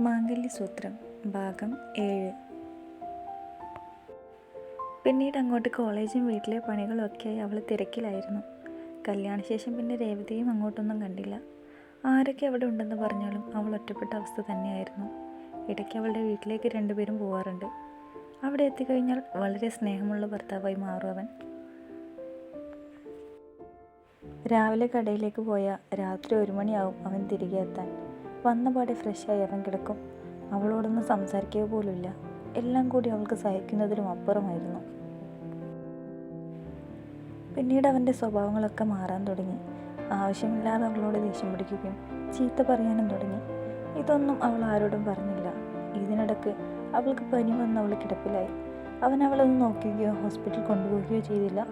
മാംഗല്യസൂത്രം ഭാഗം ഏഴ്. പിന്നീട് അങ്ങോട്ട് കോളേജും വീട്ടിലെ പണികളൊക്കെയായി അവൾ തിരക്കിലായിരുന്നു. കല്യാണശേഷം പിന്നെ രേവതിയും അങ്ങോട്ടൊന്നും കണ്ടില്ല. ആരൊക്കെ അവിടെ ഉണ്ടെന്ന് പറഞ്ഞാലും അവൾ ഒറ്റപ്പെട്ട അവസ്ഥ തന്നെയായിരുന്നു. ഇടയ്ക്ക് അവളുടെ വീട്ടിലേക്ക് രണ്ടുപേരും പോവാറുണ്ട്. അവിടെ എത്തിക്കഴിഞ്ഞാൽ വളരെ സ്നേഹമുള്ള ഭർത്താവായി മാറും അവൻ. രാവിലെ കടയിലേക്ക് പോയാൽ രാത്രി ഒരു മണിയാവും അവൻ തിരികെ എത്താൻ. വന്ന പാടെ ഫ്രഷായി അവൻ കിടക്കും. അവളോടൊന്നും സംസാരിക്കുക പോലുമില്ല. എല്ലാം കൂടി അവൾക്ക് സഹിക്കുന്നതിലും അപ്പുറമായിരുന്നു. പിന്നീട് അവന്റെ സ്വഭാവങ്ങളൊക്കെ മാറാൻ തുടങ്ങി. ആവശ്യമില്ലാതെ അവളോട് ദേഷ്യം പിടിക്കുകയും ചീത്ത പറയാനും തുടങ്ങി. ഇതൊന്നും അവൾ ആരോടും പറഞ്ഞില്ല. ഇതിനിടക്ക് അവൾക്ക് പനി വന്ന് അവൾ കിടപ്പിലായി. അവൻ അവളൊന്ന് നോക്കുകയോ ഹോസ്പിറ്റലിൽ കൊണ്ടുപോവുകയോ ചെയ്തില്ല.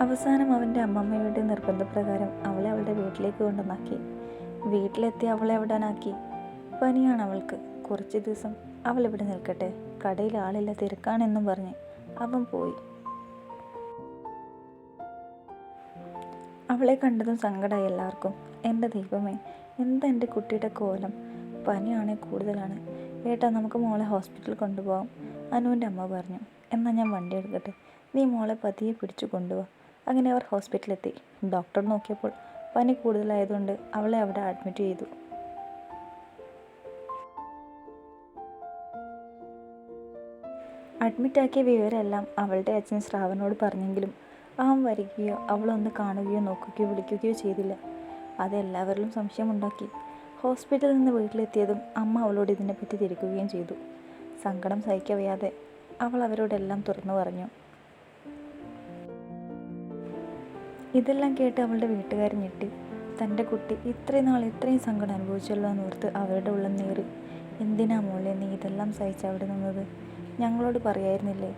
അവസാനം അവന്റെ അമ്മമ്മയുടെ നിർബന്ധപ്രകാരം അവളെ അവളുടെ വീട്ടിലേക്ക് കൊണ്ടുവന്നാക്കി വീട്ടിലെത്തി അവളെ എവിടാനാക്കി? പനിയാണ് അവൾക്ക്. കുറച്ച് ദിവസം അവൾ ഇവിടെ നിൽക്കട്ടെ. കടയിൽ ആളില്ല തിരക്കാണെന്നും പറഞ്ഞ് അവൻ പോയി. അവളെ കണ്ടതും സങ്കടമായി എല്ലാവർക്കും. എന്റെ ദൈവമേ എന്താ എന്റെ കുട്ടിയുടെ കോലം? പനിയാണേ കൂടുതലാണ്. ഏട്ടാ നമുക്ക് മോളെ ഹോസ്പിറ്റലിൽ കൊണ്ടുപോകാം അനുവിന്റെ അമ്മ പറഞ്ഞു. എന്നാൽ ഞാൻ വണ്ടി എടുക്കട്ടെ. നീ മോളെ പതിയെ പിടിച്ചു കൊണ്ടുപോകാം അങ്ങനെ അവർ ഹോസ്പിറ്റലിലെത്തി. ഡോക്ടർ നോക്കിയപ്പോൾ പനി കൂടുതലായതുകൊണ്ട് അവളെ അവിടെ അഡ്മിറ്റ് ചെയ്തു. അഡ്മിറ്റാക്കിയ വിവരമെല്ലാം അവളുടെ അച്ഛൻ ശ്രാവനോട് പറഞ്ഞെങ്കിലും അവൻ വരികയോ അവളൊന്ന് കാണുകയോ നോക്കുകയോ വിളിക്കുകയോ ചെയ്തില്ല. അത് എല്ലാവരിലും സംശയമുണ്ടാക്കി. ഹോസ്പിറ്റലിൽ നിന്ന് വീട്ടിലെത്തിയതും അമ്മ അവളോട് ഇതിനെപ്പറ്റി തിരിക്കുകയും ചെയ്തു. സങ്കടം സഹിക്കവയ്യാതെ അവൾ അവരോടെല്ലാം തുറന്നു പറഞ്ഞു. ഇതെല്ലാം കേട്ട് അവളുടെ വീട്ടുകാർ ഞെട്ടി. തന്റെ കുട്ടി ഇത്രയും നാൾ ഇത്രയും സങ്കടം അനുഭവിച്ചല്ലോ എന്നോർത്ത് അവരുടെ ഉള്ളം നേറി. എന്തിനാ മോളെ നീ ഇതെല്ലാം സഹിച്ച് അവിടെ നിന്നത്? ഞങ്ങളോട് പറയായിരുന്നില്ലേ?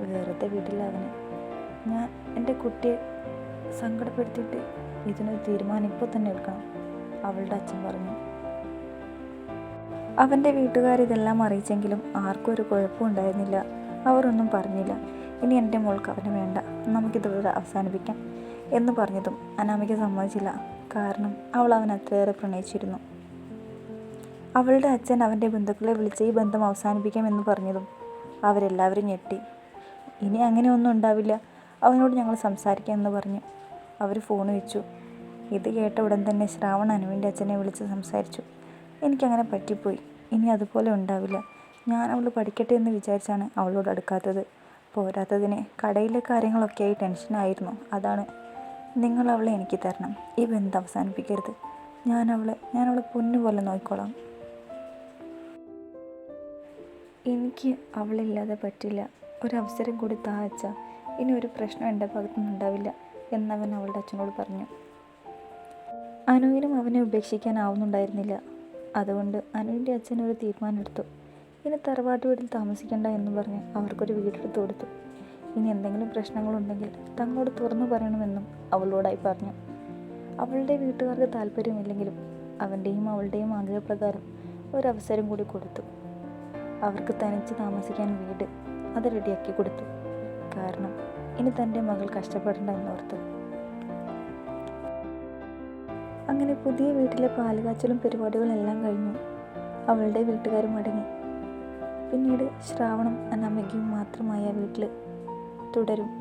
വെറുതെ വീട്ടില്ല അവന്. ഞാൻ എന്റെ കുട്ടിയെ സങ്കടപ്പെടുത്തിയിട്ട് ഇതിനൊരു തീരുമാനം ഇപ്പോൾ തന്നെ എടുക്കണം അവളുടെ അച്ഛൻ പറഞ്ഞു. അവന്റെ വീട്ടുകാർ ഇതെല്ലാം അറിയിച്ചെങ്കിലും ആർക്കും ഒരു കുഴപ്പവും ഉണ്ടായിരുന്നില്ല. അവരൊന്നും പറഞ്ഞില്ല. ഇനി എന്റെ മോൾക്ക് അവന് വേണ്ട. നമുക്കിതോടെ അവസാനിപ്പിക്കാം. എന്ന് പറഞ്ഞതും അനാമിക സമ്മതിച്ചില്ല. കാരണം അവൾ അവൻ അത്രയേറെ പ്രണയിച്ചിരുന്നു. അവളുടെ അച്ഛൻ അവന്റെ ബന്ധുക്കളെ വിളിച്ച് ഈ ബന്ധം അവസാനിപ്പിക്കാം എന്ന് പറഞ്ഞതും അവരെല്ലാവരും ഞെട്ടി. ഇനി അങ്ങനെ ഒന്നും ഉണ്ടാവില്ല. അവനോട് ഞങ്ങൾ സംസാരിക്കാം എന്ന് പറഞ്ഞു. അവർ ഫോൺ വെച്ചു. ഇത് കേട്ട ഉടൻ തന്നെ ശ്രാവൺ അനുവിന്റെ അച്ഛനെ വിളിച്ച് സംസാരിച്ചു. എനിക്കങ്ങനെ പറ്റിപ്പോയി. ഇനി അതുപോലെ ഉണ്ടാവില്ല. ഞാൻ അവൾ പഠിക്കട്ടെ എന്ന് വിചാരിച്ചാണ് അവളോട് അടുക്കാത്തത്. പോരാത്തതിന് കടയിലെ കാര്യങ്ങളൊക്കെയായി ടെൻഷനായിരുന്നു അതാണ് നിങ്ങൾ അവളെ എനിക്ക് തരണം. ഈ ബന്ധം അവസാനിപ്പിക്കരുത്. ഞാൻ അവളെ ഞാൻ അവളെ പൊന്നുപോലെ നോക്കിക്കോളാം. എനിക്ക് അവളില്ലാതെ പറ്റില്ല. ഒരവസരം കൂടി താഴ്ച ഇനി ഒരു പ്രശ്നം എന്റെ ഭാഗത്തുനിന്ന് ഉണ്ടാവില്ല എന്നവൻ അവളുടെ അച്ഛനോട് പറഞ്ഞു. അനുവിനും അവനെ ഉപേക്ഷിക്കാനാവുന്നുണ്ടായിരുന്നില്ല. അതുകൊണ്ട് അനുവിന്റെ അച്ഛൻ ഒരു തീരുമാനമെടുത്തു. ഇനി തറവാട്ട് വീട്ടിൽ താമസിക്കണ്ട എന്ന് പറഞ്ഞ് അവർക്കൊരു വീടെടുത്ത് കൊടുത്തു. ഇനി എന്തെങ്കിലും പ്രശ്നങ്ങളുണ്ടെങ്കിൽ തങ്ങളോട് തുറന്നു പറയണമെന്നും അവളോടായി പറഞ്ഞു. അവളുടെ വീട്ടുകാർക്ക് താല്പര്യമില്ലെങ്കിലും അവന്റെയും അവളുടെയും ആഗ്രഹപ്രകാരം ഒരവസരം കൂടി കൊടുത്തു. അവർക്ക് തനിച്ച് താമസിക്കാൻ വീട് അത് റെഡിയാക്കി കൊടുത്തു. കാരണം ഇനി തന്റെ മകൾ കഷ്ടപ്പെടേണ്ട എന്നോർത്ത്. അങ്ങനെ പുതിയ വീട്ടിലെ പാലുകാച്ചലും പരിപാടികളെല്ലാം കഴിഞ്ഞു. അവളുടെ വീട്ടുകാരും മടങ്ങി. പിന്നീട് ശ്രാവണം അനാമികയും മാത്രമായ വീട്ടിൽ തുടരും